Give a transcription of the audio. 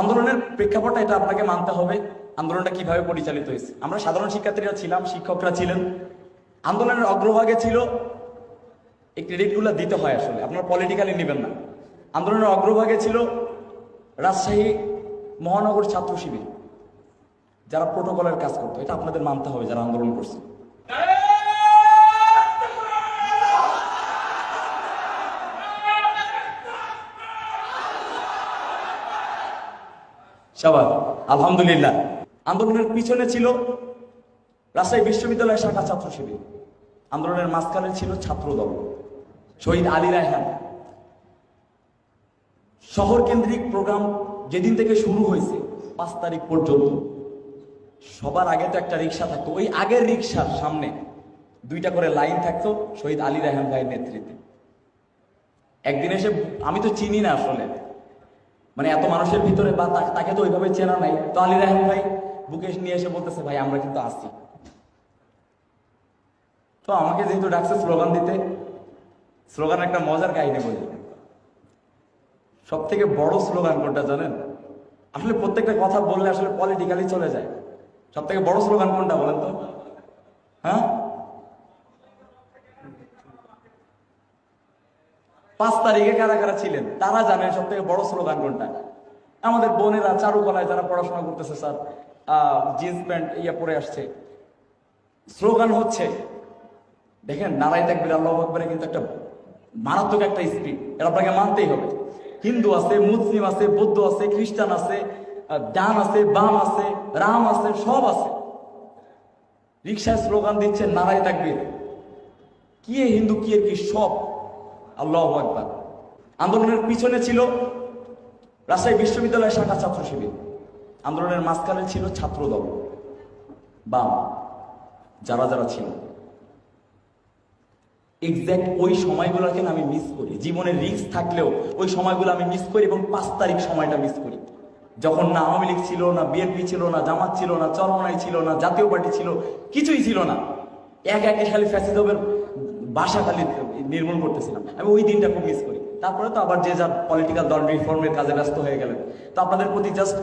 আন্দোলনের প্রেক্ষাপটটা এটা আপনাকে মানতে হবে, আন্দোলনটা কীভাবে পরিচালিত হয়েছে। আমরা সাধারণ শিক্ষার্থীরা ছিলাম, শিক্ষকরা ছিলেন। আন্দোলনের অগ্রভাগে ছিল এই ক্রেডিটগুলো দিতে হয় আসলে, আপনারা পলিটিক্যালি নেবেন না। আন্দোলনের অগ্রভাগে ছিল রাজশাহী মহানগর ছাত্র শিবির, যারা প্রোটোকলের কাজ করতো, এটা আপনাদের মানতে হবে যারা আন্দোলন করছে। সবার আলহামদুলিল্লাহ। আন্দোলনের পিছনে ছিল রাজশাহী বিশ্ববিদ্যালয় শাখা ছাত্র শিবির। আন্দোলনের মাঝখানে ছিল ছাত্র দল শহীদ আলী রায়হান। শহর কেন্দ্রিক প্রোগ্রাম যেদিন থেকে শুরু হয়েছে, পাঁচ তারিখ পর্যন্ত। সবার আগে তো একটা রিক্সা থাকতো। ওই আগের রিক্সার সামনে দুইটা করে লাইন থাকতো শহীদ আলী রায়হান ভাইয়ের নেতৃত্বে। একদিন এসে, আমি তো চিনি না আসলে। মানে এত মানুষের ভিতরে বা তাকে তো ওইভাবে চেনা নাই। তো আলী রায়হান ভাই বুকে নিয়ে এসে বলতেছে, ভাই, আমরা কিন্তু আসছি তো আমাকে যেহেতু ডাকছে স্লোগান দিতে স্লোগান একটা মজার কাহিনী বলি। সব থেকে বড় স্লোগান কোনটা জানেন? আসলে প্রত্যেকটা কথা বললে আসলে পলিটিক্যালি চলে যায়। সব থেকে বড় স্লোগান কোনটা বলেন তো? হ্যাঁ? পাঁচ তারিখে কারা কারা ছিলেন, তারা জানেন সব থেকে বড় স্লোগান কোনটা। আমাদের বোনেরা চারুকলায় যারা পড়াশোনা করতেছে স্যার জিন্স প্যান্ট ইয়ে পরে আসছে। স্লোগান হচ্ছে, দেখেন নারাই দেখবেন আল্লাহ কিন্তু একটা মারাত্মক একটা স্পিড এটা আপনাকে মানতেই হবে। হিন্দু আছে, মুসলিম আছে, বৌদ্ধ আছে, খ্রিস্টান আছে ডান আছে, বাম আছে, রাম আছে, সব আছে। রিক্সায় স্লোগান দিচ্ছে নারাই তাকবীর। কি হিন্দু, কি কি সব? আল্লাহ আকবার। আন্দোলনের পিছনে ছিল রাজশাহী বিশ্ববিদ্যালয় শাখা ছাত্র শিবির। আন্দোলনের মাঝখানে ছিল ছাত্র দল বাম, যারা যারা ছিল। এক্স্যাক্ট ওই সময়গুলোকে আমি মিস করি। জীবনের রিস্ক থাকলেও ওই সময়গুলো আমি মিস করি এবং পাঁচ তারিখ সময়টা মিস করি। যখন না আওয়ামী লীগ ছিল, না বিএনপি ছিল, না জামাত ছিল, না চরমনাই ছিল, না জাতীয় পার্টি ছিল, কিছুই ছিল না। এক একে খালি ফ্যাসিদবের বাসা খালি নির্মূল করতেছিলাম। আমি ওই দিনটা খুব মিস করি। তারপরে তো আবার যে যা পলিটিক্যাল দল রিফর্মের কাজে ব্যস্ত হয়ে গেলেন। তো আপনাদের প্রতি জাস্ট